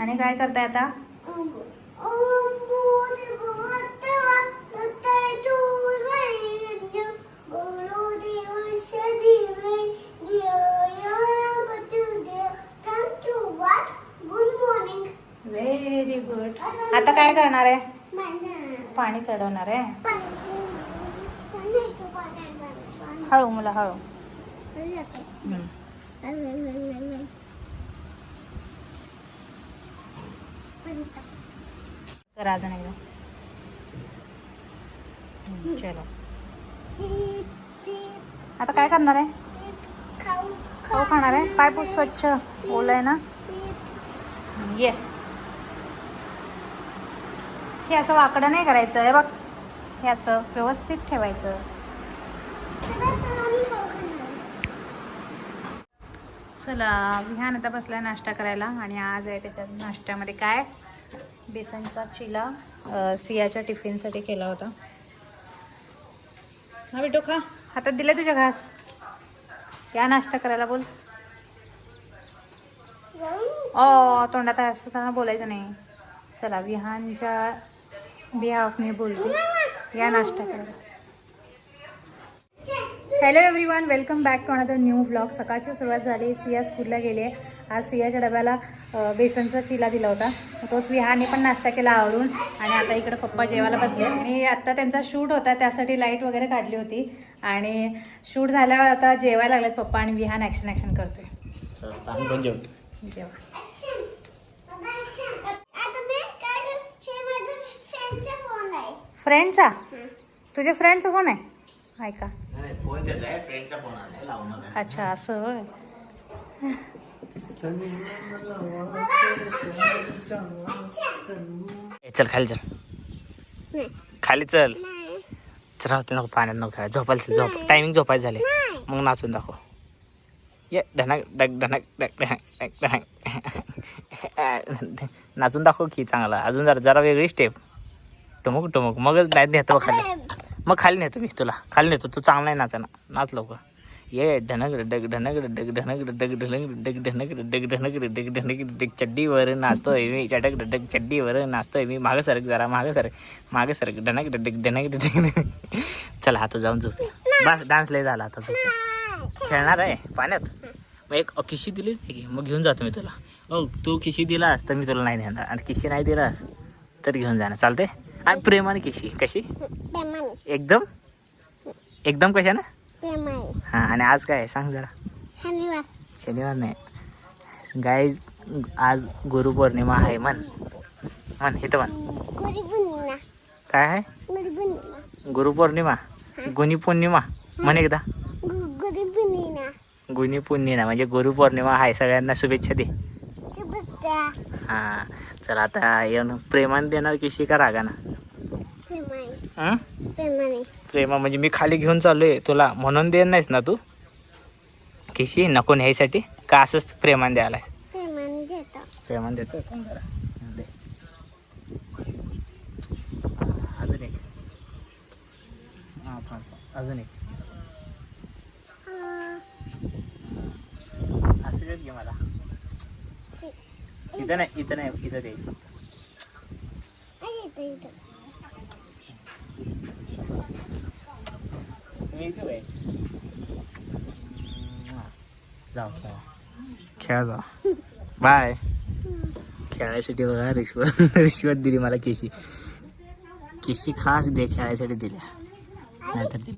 आणि काय करताय आता? गुड मॉर्निंग व्हेरी गुड आता काय करणार आहे? पाणी. चढवणार आहे. हळू मुला हळू. करा अजून एकदा. चलो. आता काय करणार आहे? खाऊ खाणार आहे? पाय पू स्वच्छ. ओलं आहे ना? ये. हे असं वाकडं नाही करायचं. आहे बघ. हे असं व्यवस्थित ठेवायचं. चला विहान आता बसला नाश्ता करायला आणि आज आहे त्याच्या नाश्त्यामध्ये काय? बेसनचा चिला सियाच्या टिफिनसाठी केला होता. हा बेटो खा. हातात दिले तुझ्या घास. या नाश्ता करायला बोल. ओ तोंडात असताना बोलायचं नाही. चला विहानच्या बिहाफ मी बोलते. या नाश्ता करायला. Hello everyone welcome back to another new vlog सकाळची सुरुवात झाली. सिया स्कूलला गेली आहे. आज सियाच्या डब्याला बेसनचा चिला दिला होता. तोच विहाने पण नाश्ता केला आवरून आणि आता इकडे पप्पा जेवायला बसले. आणि आता त्यांचा शूट होता त्यासाठी लाइट वगैरे काढली होती. आणि शूट झाल्यावर आता जेवायला लागलेत पप्पा आणि विहान ॲक्शन ॲक्शन करतोय. जेव्हा फ्रेंडचा तुझ्या फ्रेंडचा फोन आहे? ऐका. फोन त्याचा आहे फ्रेंडचा फोन आलाय लावणार आहे. अच्छा असं होय? ए, चल खाली चल. खाली चल. चल राहते नको पाण्यात नको खेळा झोपायला चल झोप. टायमिंग झोपायचं झाले. मग नाचून दाखव. ये धनक डक धनक डक डक धनक नाचून दाखव की चांगला. अजून जरा जरा वेगळी स्टेप टुमुक टुमुक. मगच नाही नेतो खाली. मग खाली नेतो मी तुला. खाली नेतो. तू चांगला आहे नाचाना नाच लवकर. ये ढनक डग ढनक डग ढनक डग ढनक डग ढनक डग ढनक डग ढनक डग चड्डीवर नाचतोय मी. चटक डग चड्डीवर नाचतोय मी. मागं सरक जरा मागं सरक मागं सरक. ढनक डग ढनक डग चला आता जाऊन झोप बस डान्स लय झाला आता झोप. खेळणार आहे पाण्यात. मग एक खिशी दिलीच नाही की? मग घेऊन जातो मी तुला. ओ तू खिशी दिलास तर मी तुला नाही नेणार आणि खिशी नाही दिलास तर घेऊन जाणार. चालते आणि प्रेमाने खिशी कशी? एकदम? एकदम कशा ना हां आणि आज काय आहे? सांग जरा. शनिवार. शनिवार नाही. गाय आज गुरुपौर्णिमा आहे म्हण. म्हण इथं म्हण. काय आहे? गुरुपौर्णिमा. गुरुपौर्णिमा. गुणी पौर्णिमा म्हण एकदा. गुरुपौर्णिमा. गुणी पौर्णिमा म्हणजे गुरुपौर्णिमा आहे. सगळ्यांना शुभेच्छा दे. शुभेच्छा. हां. चला आता येऊन प्रेमाने देणार कशी का रागाना? प्रेमाने हं? प्रेमाने. प्रेमा म्हणजे मी खाली घेऊन चाललोय. तुला म्हणून देत नाहीस ना तू? किशी नको न्यायसाठी? का असंच प्रेमाने द्यायला? प्रेमाने देतो. प्रेमाने देतो. दे. अजून एक. हां. अजून एक. घे मला. इथं नाही इथं नाही इथं दे. जाऊ खेळा. खेळा जा. बाय. खेळायसाठी बघा रिश्वत रिश्वत दिली मला केशी. केशी खास दे खेळायसाठी दिल्या. नाहीतर दिली